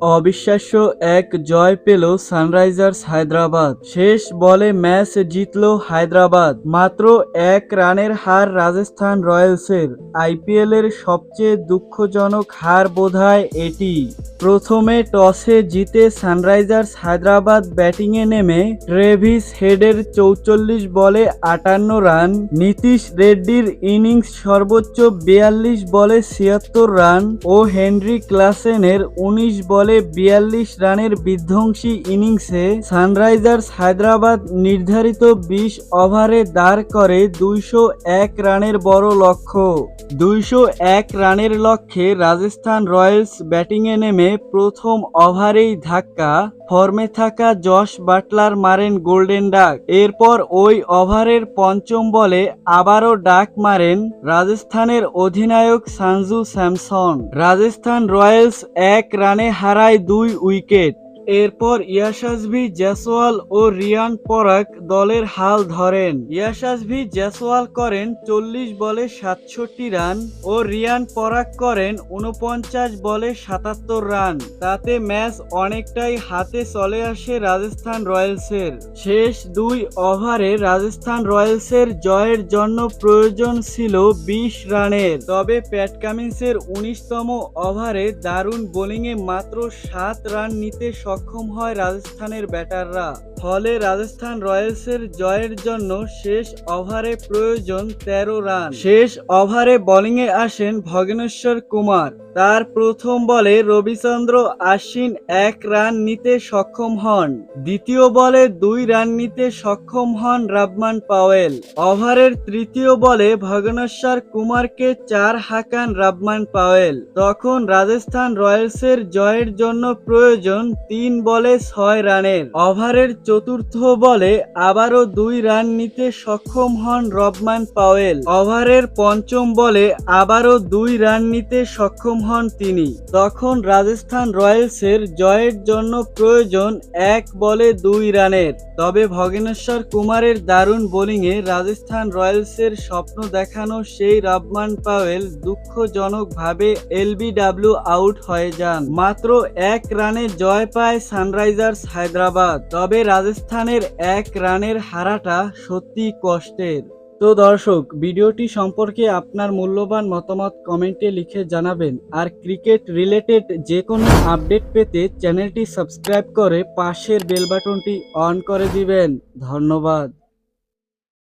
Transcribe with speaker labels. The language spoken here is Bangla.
Speaker 1: অবিশ্বাস্য এক জয় পেল সানরাইজার্স হায়দ্রাবাদ। শেষ বলে ম্যাচ জিতল হায়দ্রাবাদ। মাত্র এক রানের হার রাজস্থান রয়্যালসের। আইপিএলের সবচেয়ে দুঃখজনক হার বোধহয় এটি। প্রথমে টসে জিতে সানরাইজার্স হায়দ্রাবাদ ব্যাটিংয়ে নেমে ট্রেভিস হেডের চৌচল্লিশ বলে আটান্ন রান, নীতিশ রেড্ডির ইনিংস সর্বোচ্চ বিয়াল্লিশ বলে ছিয়াত্তর রান ও হেনরি ক্লাসেনের উনিশ বলে বিয়াল্লিশ রানের বিধ্বংসী ইনিংসে সানরাইজার্স হায়দ্রাবাদ নির্ধারিত বিশ ওভারে দাঁড় করে দুইশো এক রানের বড় লক্ষ্য। দুইশো এক রানের লক্ষ্যে রাজস্থান রয়্যালস ব্যাটিংয়ে নেমে প্রথম ওভারেই ধাক্কা, ফর্মে থাকা জশ বাটলার মারেন গোল্ডেন ডাক। এরপর ওই ওভারের পঞ্চম বলে আবারও ডাক মারেন রাজস্থানের অধিনায়ক সানজু স্যামসন। রাজস্থান রয়্যালস এক রানে হারায় দুই উইকেট। এরপর ইয়াশাসভি জয়সওয়াল ও রিয়ান পরাগ দলের হাল ধরেন। ইয়াশাসভি জয়সওয়াল করেন চল্লিশ বলে সাতষট্টি রান ও রিয়ান পরাগ করেন উনপঞ্চাশ বলে সাতাত্তর রান। তাতে ম্যাচ অনেকটাই হাতে চলে আসে রাজস্থান রয়্যালসের। শেষ দুই ওভারে রাজস্থান রয়্যালসের জয়ের জন্য প্রয়োজন ছিল বিশ রানের। তবে প্যাট কামিন্সের উনিশতম ওভারে দারুণ বোলিংয়ে মাত্র সাত রান নিতে সক্ষম হয় রাজস্থানের ব্যাটাররা। ফলে রাজস্থান রয়্যালসের জয়ের জন্য শেষ ওভারে প্রয়োজন তেরো রান। শেষ ওভারে বোলিংয়ে আসেন ভগেনেশ্বর কুমার। তার প্রথম বলে রবিচন্দ্র আশ্বিন এক রান নিতে সক্ষম হন। দ্বিতীয় বলে দুই রান নিতে সক্ষম হন রাবমান পাওয়েল। ওভারের তৃতীয় বলে ভগনেশ্বর কুমারকে চার হাকান রাবমান পাওয়েল। তখন রাজস্থান রয়্যালসের জয়ের জন্য প্রয়োজন তিন বলে ছয় রানের। ওভারের চতুর্থ বলে আবারও দুই রান নিতে সক্ষম হন রবমান পাওয়েল। ওভারের পঞ্চম বলে আবারও দুই রান নিতে সক্ষম হন তিনি। তখন রাজস্থান রয়্যালসের জয়ের জন্য প্রয়োজন এক বলে দুই রানের। তবে ভগেনেশ্বর কুমারের দারুণ বোলিংয়ে রাজস্থান রয়্যালসের স্বপ্ন দেখানো সেই রবমান পাওয়েল দুঃখজনকভাবে এলবিডাব্লিউ আউট হয়ে যান। মাত্র এক রানে জয় পায় সানরাইজার্স হায়দ্রাবাদ। তবে রাজস্থানের এক রানের হারাটা সত্যি কষ্টের। তো দর্শক, ভিডিওটি সম্পর্কে আপনার মূল্যবান মতামত কমেন্টে লিখে জানাবেন। আর ক্রিকেট রিলেটেড যে কোনো আপডেট পেতে চ্যানেলটি সাবস্ক্রাইব করে পাশের বেলবাটনটি অন করে দিবেন। ধন্যবাদ।